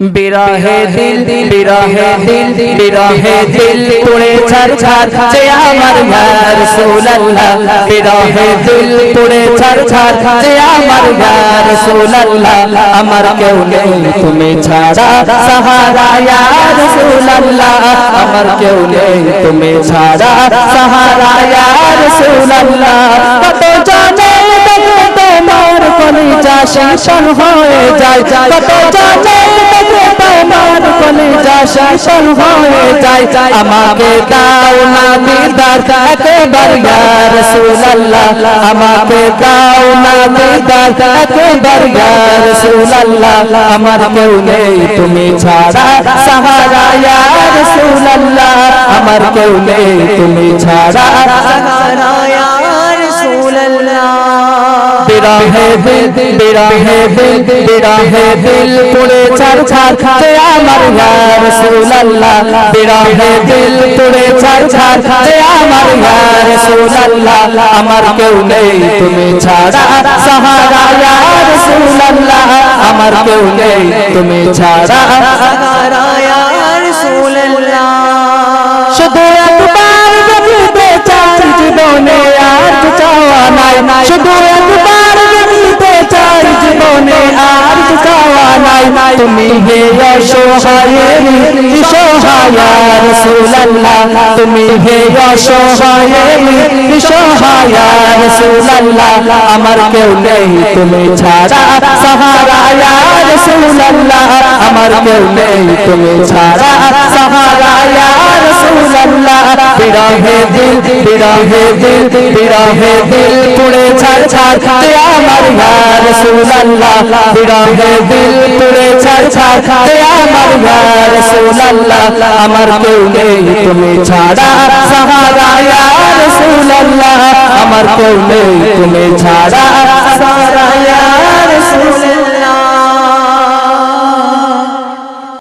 বিরহে দিল বিরহে দিল বিরহে দিল, পুড়ে ছার ছার যে আমার রাসূলুল্লাহ বিরহে দিল, পুড়ে ছার ছার যে আমার রাসূলুল্লাহ আমার কেউ নেই, তুমি ছাড়া সাহারা ইয়া রাসূলুল্লাহ আমার কেউ নেই, তুমি ছাড়া সাহারা ইয়া রাসূলুল্লাহ কত জানে দেখো তোমার কলিজা শাসন হয়ে যায়। কত জানে শাসন হয়ে যায় আমাকে দাও না দিদার। একবার ইয়া রাসূলুল্লাহ, আমাকে দাও না দিদার। একবার ইয়া রাসূলুল্লাহ, আমার কেউ নেই, তুমি ছাড়া। সাহারা ইয়া রাসূলুল্লাহ, আমার কেউ নেই, তুমি ছাড়া। বিরহে দিল বিরহে দিল বিরহে দিল পুড়ে ছাড় ছাড় খাতে আমার ইয়া রাসূলুল্লাহ বিরহে দিল পুড়ে ছাড় ছাড় খাতে আমার ইয়া রাসূলুল্লাহ আমার কেউ নেই, তুমি ছাড়া। সাহারা ইয়া রাসূলুল্লাহ আমার কেউ নেই তুমি ছাড়া শুধু নাই। তুমি হে অসহায়েরি সহায়া রাসূলুল্লাহ। তুমি হে অসহায়েরি সহায়া রাসূলুল্লাহ। আমার কেউ নেই তুমি ছাড়া। সাহারা ইয়া রাসূলুল্লাহ। আমার কেউ নেই তুমি ছাড়া। সাহারা ইয়া রাসূলুল্লাহ। বিরহে দিল বিরহে দিল বিরহে দিল। পুড়ে ছাড় ছাড় আমার ইয়া রাসূলুল্লাহ। বিরহে দিল, পুড়ে ছাড়তে আমার রসুল আল্লাহ আমার কেউ নেই, তুমি ছাড়া। সাহারা রসুল আল্লাহ আমার কেউ নেই, তুমি ছাড়া।